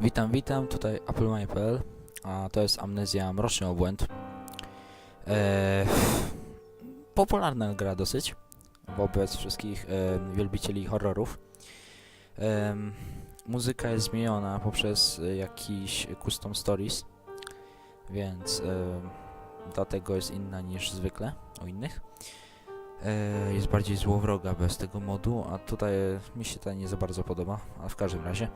Witam, witam, tutaj AppleMay.pl, a to jest Amnezja Mroczny Obłęd. Eee, popularna gra dosyć wobec wszystkich e, wielbicieli horrorów. Em, muzyka jest zmieniona poprzez e, jakiś custom stories, więc e, dlatego jest inna niż zwykle u innych. E, jest bardziej złowroga bez tego modu, a tutaj e, mi się ta nie za bardzo podoba, a w każdym razie.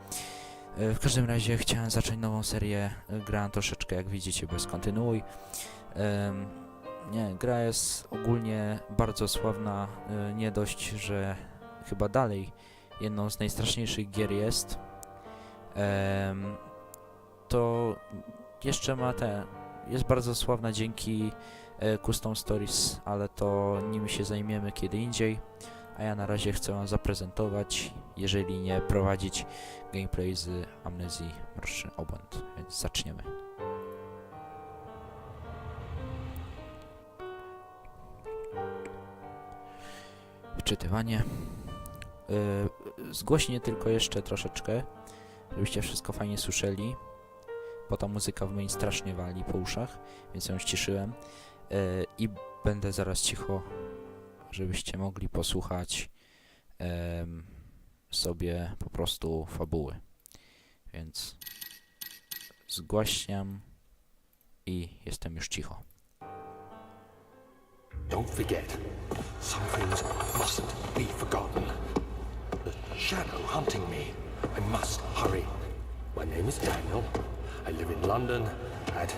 E, W każdym razie chciałem zacząć nową serię. E, Grałem troszeczkę, jak widzicie, bez kontynuuj. Nie, gra jest ogólnie bardzo sławna. e, Nie dość, że chyba dalej jedną z najstraszniejszych gier jest. To jeszcze ma te. Jest bardzo sławna dzięki Custom Stories, ale to nimi się zajmiemy kiedy indziej. A ja na razie chcę Wam zaprezentować, jeżeli nie prowadzić gameplay z Amnezji Mroczny Obłęd, więc zaczniemy. Wczytywanie. Yy, zgłośnie tylko jeszcze troszeczkę, żebyście wszystko fajnie słyszeli, bo ta muzyka w main strasznie wali po uszach, więc ją ściszyłem. Yy, I będę zaraz cicho, żebyście mogli posłuchać em, sobie po prostu fabuły. Więc zgłaśniam i jestem już cicho. Don't forget, some things mustn't be forgotten. The shadow hunting me. I must hurry. My name is Daniel. I live in London at.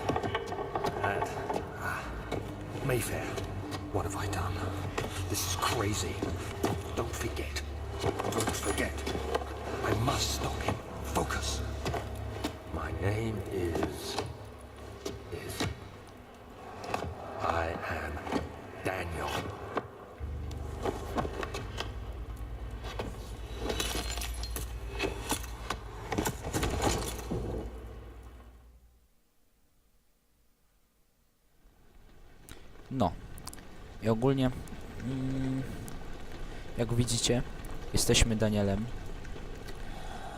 at. ah, Mayfair. What have I done? This is crazy. Don't forget. Don't forget. I must stop him. Focus. My name is. is. I am Daniel. No. I ogólnie, mm, jak widzicie, jesteśmy Danielem,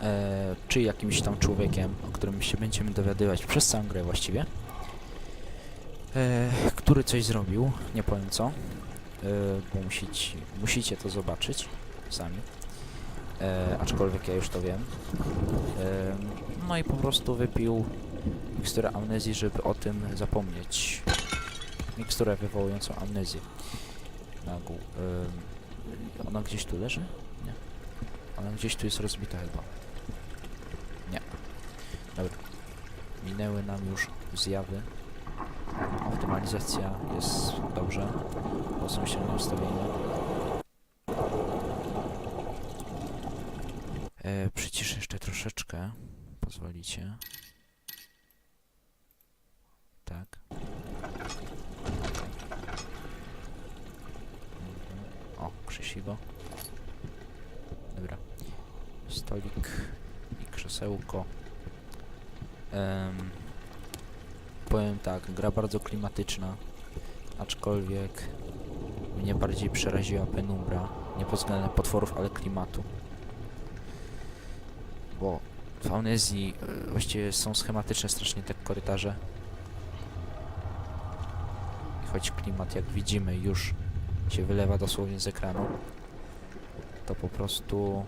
e, czy jakimś tam człowiekiem, o którym się będziemy dowiadywać przez całą grę właściwie, e, który coś zrobił, nie powiem co, e, bo musicie, musicie to zobaczyć sami, e, aczkolwiek ja już to wiem. E, no i po prostu wypił miksturę amnezji, żeby o tym zapomnieć miksturę wywołującą amnezję. Na. Ym, ona gdzieś tu leży? Ona gdzieś tu jest rozbita chyba. Nie. Dobra. Minęły nam już zjawy. Optymalizacja jest dobrze. To są silne ustawienia. E, przyciszę jeszcze troszeczkę. Pozwolicie. Tak. O, krzesiwo. Dobra. Stolik i krzesełko. Em, powiem tak, gra bardzo klimatyczna, aczkolwiek mnie bardziej przeraziła penumbra. Nie pod względem potworów, ale klimatu. Bo w Amnezji y, właściwie są schematyczne strasznie te korytarze. I choć klimat, jak widzimy, już się wylewa dosłownie z ekranu, to po prostu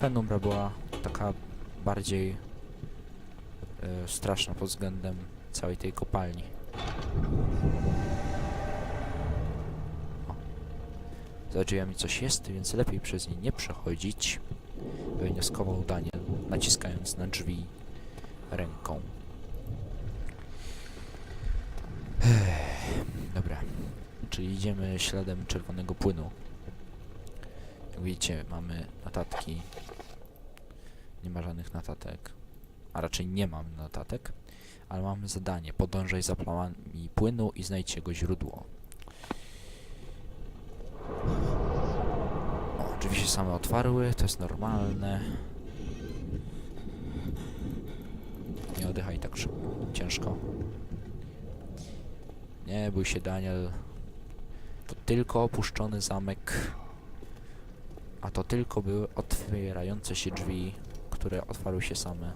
penumbra była taka bardziej e, straszna pod względem całej tej kopalni. O. Za drzwiami coś jest, więc lepiej przez nie nie przechodzić, wywnioskował Daniel, naciskając na drzwi ręką. Dobra, czyli idziemy śladem czerwonego płynu. Jak widzicie, mamy notatki. Nie ma żadnych notatek. A raczej nie mamy notatek, ale mamy zadanie. Podążaj za plamami płynu i znajdź jego źródło. O, same otwarły, to jest normalne. Nie oddychaj tak szybko, ciężko. Nie bój się, Daniel. To tylko opuszczony zamek. A to tylko były otwierające się drzwi, które otwarły się same.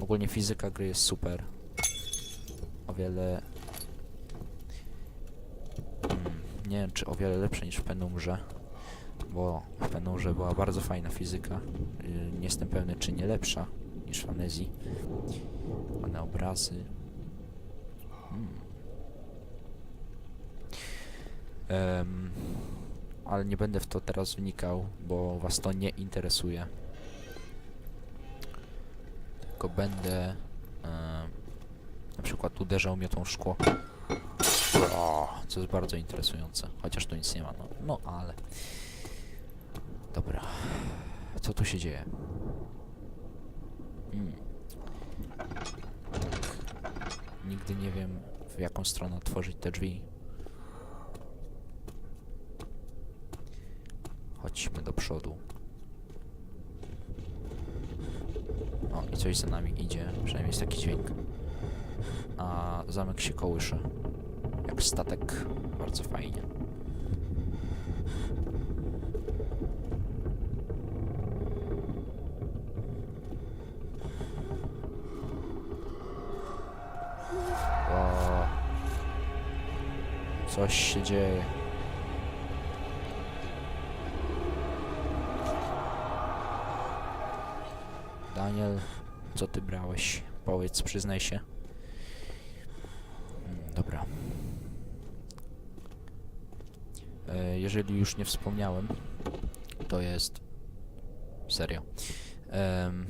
Ogólnie fizyka gry jest super. O wiele... Mm, nie wiem, czy o wiele lepsze niż w Penumrze. Bo w Penumrze była bardzo fajna fizyka. Yy, nie jestem pewny, czy nie lepsza niż w Amnezji. Ładne obrazy. Hmm. Em, ale nie będę w to teraz wnikał, bo was to nie interesuje. Tylko będę em, na przykład uderzał mnie tą szkło. O, co jest bardzo interesujące. Chociaż tu nic nie ma, no, no ale. Dobra. Co tu się dzieje? Mm. Nigdy nie wiem, w jaką stronę otworzyć te drzwi. Chodźmy do przodu. O, i coś za nami idzie. Przynajmniej jest taki dźwięk. A zamek się kołysze. Jak statek. Bardzo fajnie. Coś się dzieje. Daniel, co ty brałeś? Powiedz, przyznaj się. Mm, Dobra. E, jeżeli już nie wspomniałem, to jest serio. Em,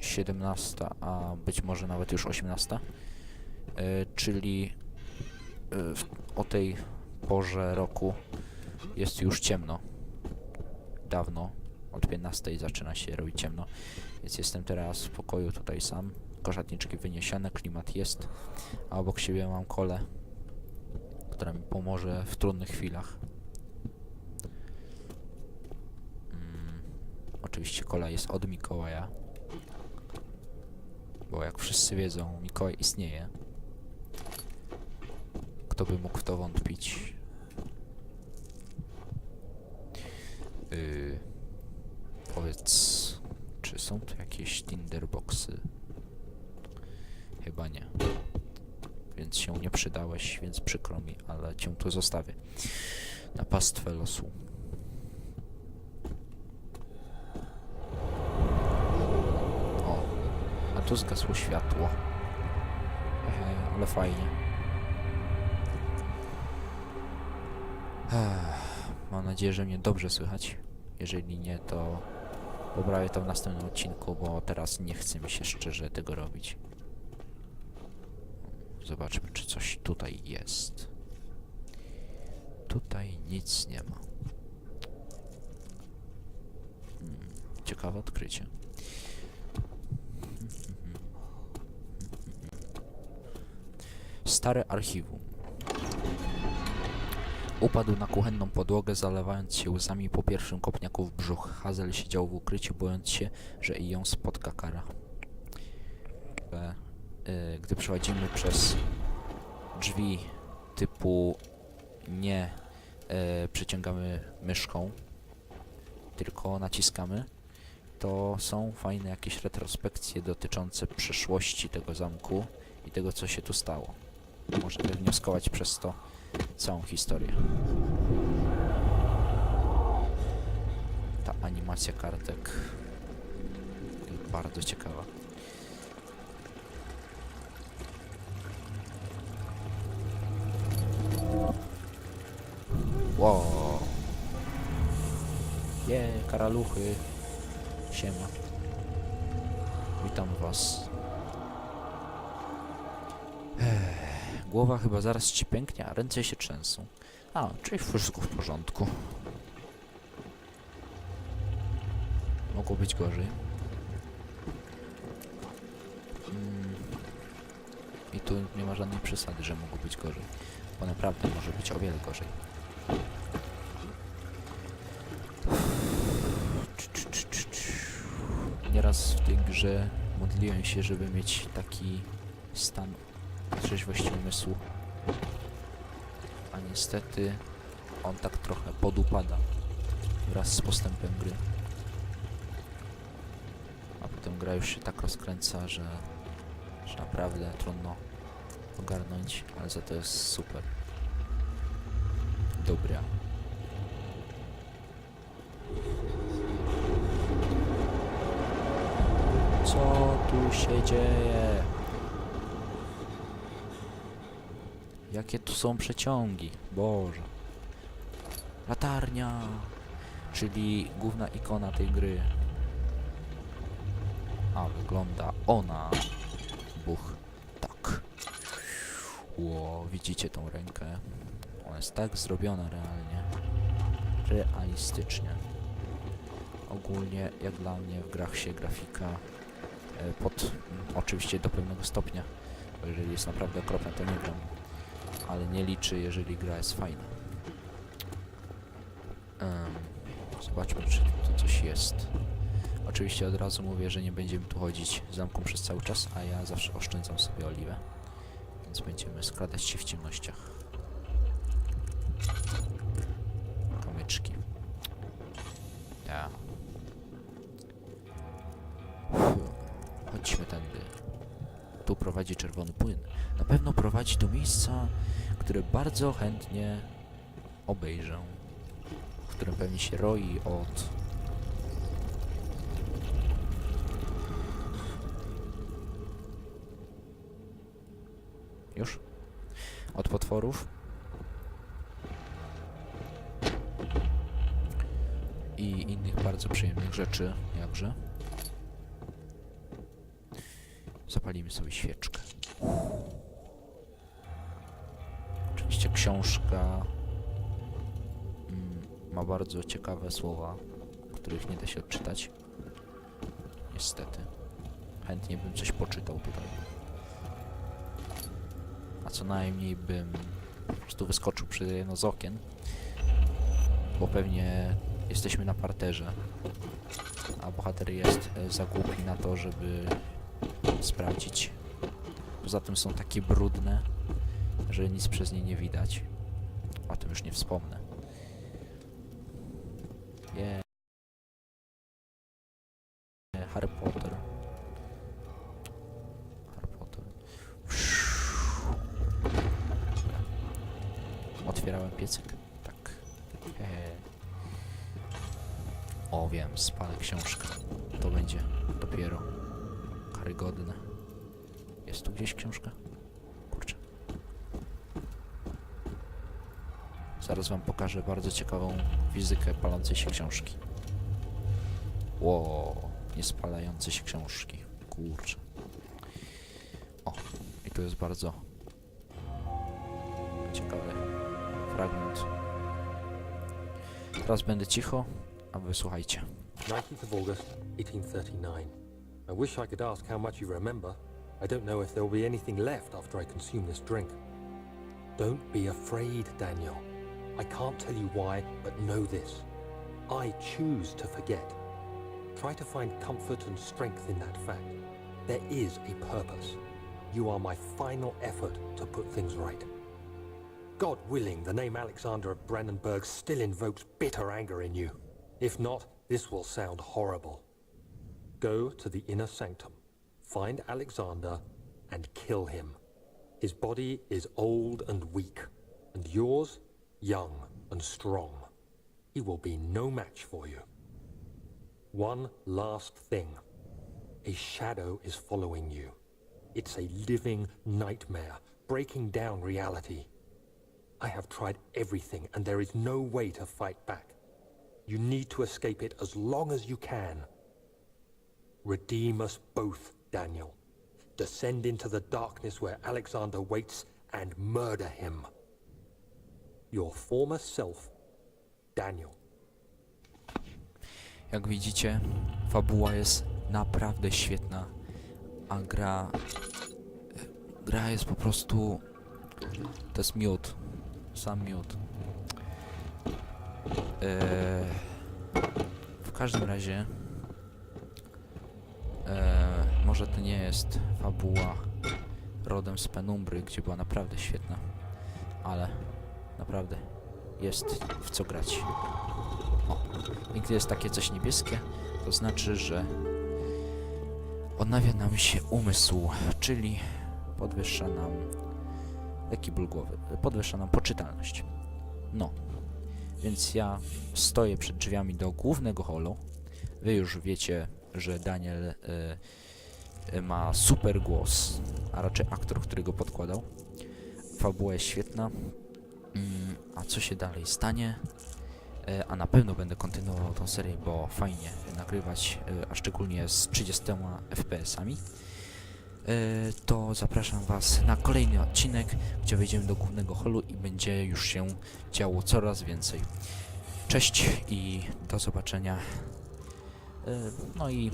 17, a być może nawet już 18. E, czyli e, o tej porze roku jest już ciemno. Dawno, od 15 zaczyna się robić ciemno, więc jestem teraz w pokoju tutaj sam. Koszatniczki wyniesione, klimat jest, a obok siebie mam kolę, która mi pomoże w trudnych chwilach. Mm, oczywiście kola jest od Mikołaja, bo jak wszyscy wiedzą, Mikołaj istnieje. Kto by mógł w to wątpić? Yy, powiedz, czy są tu jakieś Tinderboxy? Chyba nie. Więc się nie przydałeś, więc przykro mi, ale cię tu zostawię. Na pastwę losu. O, a tu zgasło światło. Ehe, ale fajnie. Ech, Mam nadzieję, że mnie dobrze słychać. Jeżeli nie, to poprawię to w następnym odcinku, bo teraz nie chce mi się szczerze tego robić. Zobaczmy, czy coś tutaj jest. Tutaj nic nie ma. Hmm, ciekawe odkrycie. Stare archiwum. Upadł na kuchenną podłogę, zalewając się łzami po pierwszym kopniaku w brzuch. Hazel siedział w ukryciu, bojąc się, że i ją spotka kara. Y, gdy przechodzimy przez drzwi typu nie e, przeciągamy myszką, tylko naciskamy, to są fajne jakieś retrospekcje dotyczące przeszłości tego zamku i tego, co się tu stało. Można wnioskować przez to całą historię. Ta animacja kartek jest bardzo ciekawa. Wow. Je, karaluchy. Siema. Witam was. Głowa chyba zaraz ci pęknie, a ręce się trzęsą. A, czyli wszystko w porządku. Mogło być gorzej. Mm. I tu nie ma żadnej przesady, że mogło być gorzej. Bo naprawdę może być o wiele gorzej. Nieraz w tej grze modliłem się, żeby mieć taki stan trzeźwości umysłu. A niestety on tak trochę podupada wraz z postępem gry. A potem gra już się tak rozkręca, że, że naprawdę trudno ogarnąć, ale za to jest super. Dobra. Co tu się dzieje? Jakie tu są przeciągi? Boże. Latarnia, czyli główna ikona tej gry. A wygląda ona. Buch. Tak. Ło, widzicie tą rękę? Ona jest tak zrobiona realnie. Realistycznie. Ogólnie, jak dla mnie, w grach się grafika e, pod, oczywiście do pewnego stopnia, bo jeżeli jest naprawdę okropna, to nie gram, ale nie liczy, jeżeli gra jest fajna. Em, zobaczmy, czy tu coś jest. Oczywiście od razu mówię, że nie będziemy tu chodzić zamką przez cały czas, a ja zawsze oszczędzam sobie oliwę, więc będziemy skradać się w ciemnościach. Prowadzi do miejsca, które bardzo chętnie obejrzę. W którym pewnie się roi od... Już? Od potworów. I innych bardzo przyjemnych rzeczy, jakże. Zapalimy sobie świeczkę. Książka mm, ma bardzo ciekawe słowa, których nie da się odczytać. Niestety. Chętnie bym coś poczytał tutaj. A co najmniej bym po prostu wyskoczył przy jedno z okien, bo pewnie jesteśmy na parterze, a bohater jest e, za głupi na to, żeby sprawdzić. Poza tym są takie brudne, że nic przez nie nie widać. O tym już nie wspomnę. Je. Harry Potter. Harry Potter. Otwierałem piecyk? Tak. Eee. O wiem, spalę książkę. To będzie dopiero karygodne. Jest tu gdzieś książka? Kurczę. Zaraz wam pokażę bardzo ciekawą fizykę palącej się książki. Ło, nie spalające się książki. Kurczę. O, i tu jest bardzo ciekawy fragment. Teraz będę cicho, a wy słuchajcie. 19th of August, 1839. I wish I could ask how much you remember. I don't know if there will be anything left after I consume this drink. Don't be afraid, Daniel. I can't tell you why, but know this. I choose to forget. Try to find comfort and strength in that fact. There is a purpose. You are my final effort to put things right. God willing, the name Alexander of Brandenburg still invokes bitter anger in you. If not, this will sound horrible. Go to the inner sanctum, find Alexander, and kill him. His body is old and weak, and yours young and strong. He will be no match for you. One last thing. A shadow is following you. It's a living nightmare, breaking down reality. I have tried everything, and there is no way to fight back. You need to escape it as long as you can. Redeem us both, Daniel. Descend into the darkness where Alexander waits and murder him. Your former self, Daniel. Jak widzicie, fabuła jest naprawdę świetna, a gra... Gra jest po prostu... To jest miód. Sam miód. Eee, w każdym razie... Eee, może to nie jest fabuła rodem z Penumbry, gdzie była naprawdę świetna, ale naprawdę jest w co grać. O, i gdy jest takie coś niebieskie, to znaczy, że odnawia nam się umysł, czyli podwyższa nam lekki ból głowy, podwyższa nam poczytalność. No, więc ja stoję przed drzwiami do głównego holu. Wy już wiecie, że Daniel y, y, ma super głos, a raczej aktor, który go podkładał. Fabuła jest świetna. Mm, a co się dalej stanie? E, a na pewno będę kontynuował tą serię, bo fajnie nagrywać, e, a szczególnie z 30 FPS-ami. E, to zapraszam Was na kolejny odcinek, gdzie wejdziemy do głównego holu i będzie już się działo coraz więcej. Cześć i do zobaczenia. E, No i,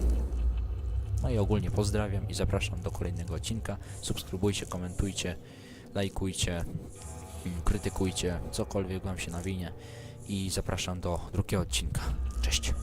no i ogólnie pozdrawiam i zapraszam do kolejnego odcinka. Subskrybujcie, komentujcie, lajkujcie, krytykujcie, cokolwiek Wam się nawinie i zapraszam do drugiego odcinka. Cześć!